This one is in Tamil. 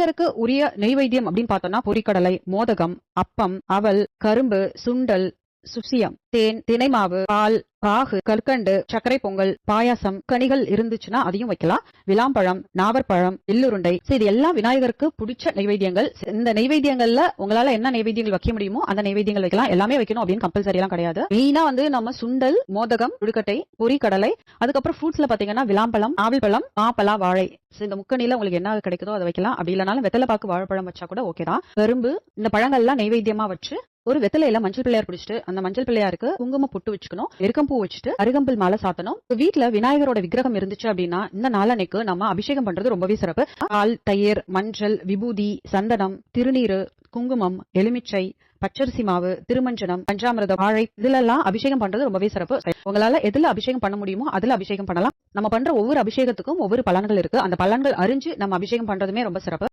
விநாயகருக்கு உரிய நெய்வேத்தியம் அப்படின்னு பார்த்தோம்னா பொரிக்கடலை மோதகம் அப்பம் அவல் கரும்பு சுண்டல் சுசியம். தேன் தினைமாவு பால் பாகு கற்கண்டு சர்க்கரை பொங்கல் பாயாசம் கனிகள் இருந்துச்சுன்னா அதையும் வைக்கலாம். விளாம்பழம் நாவற்பழம் எள்ளுருண்டை. இது எல்லாம் விநாயகருக்கு பிடிச்ச நைவேத்தியங்கள். இந்த நைவேத்தியங்கள்ல உங்களால என்ன நைவேத்தியங்கள் வைக்க முடியுமோ அந்த நைவேத்தியங்கள் வைக்கலாம். எல்லாமே வைக்கணும் அப்படின்னு கம்பல்சரி எல்லாம் கிடையாது. மெயினா வந்து நம்ம சுண்டல் மோதகம் உடுக்கட்டை பொரி கடலை. அதுக்கப்புறம் ஃப்ரூட்ஸ்ல பாத்தீங்கன்னா விளாம்பழம் ஆவில் பழம் வாழை. இந்த முக்கணியில உங்களுக்கு என்ன கிடைக்குதோ அதை வைக்கலாம். அப்படி இல்லைனாலும் வெத்தலை பாக்கு வாழைப்பழம் வச்சா கூட ஓகே தான். கரும்பு இந்த பழங்கள்லாம் நைவேத்தியமா வச்சு ஒரு வெத்தலையில மஞ்சள் பிள்ளையார் பிடிச்சிட்டு அந்த மஞ்சள் பிள்ளையாருக்கு குங்கும புட்டு வச்சுக்கணும் எருக்கம்பூ வச்சுட்டு அருகம்புல் மாலை சாத்தணும். வீட்டுல விநாயகரோட விக்கிரகம் இருந்துச்சு அப்படின்னா இந்த நாளன்னைக்கு நம்ம அபிஷேகம் பண்றது ரொம்பவே சிறப்பு. பால் தயிர் மஞ்சள் விபூதி சந்தனம் திருநீரு குங்குமம் எலுமிச்சை பச்சரிசி மாவு திருமஞ்சனம் பஞ்சாமிரதம் வாழை இதுல எல்லாம் அபிஷேகம் பண்றது ரொம்பவே சிறப்பு. உங்களால எதுல அபிஷேகம் பண்ண முடியுமோ அதுல அபிஷேகம் பண்ணலாம். நம்ம பண்ற ஒவ்வொரு அபிஷேகத்துக்கும் ஒவ்வொரு பலன்கள் இருக்கு. அந்த பலன்கள் அறிஞ்சு நம்ம அபிஷேகம் பண்றதுமே ரொம்ப சிறப்பு.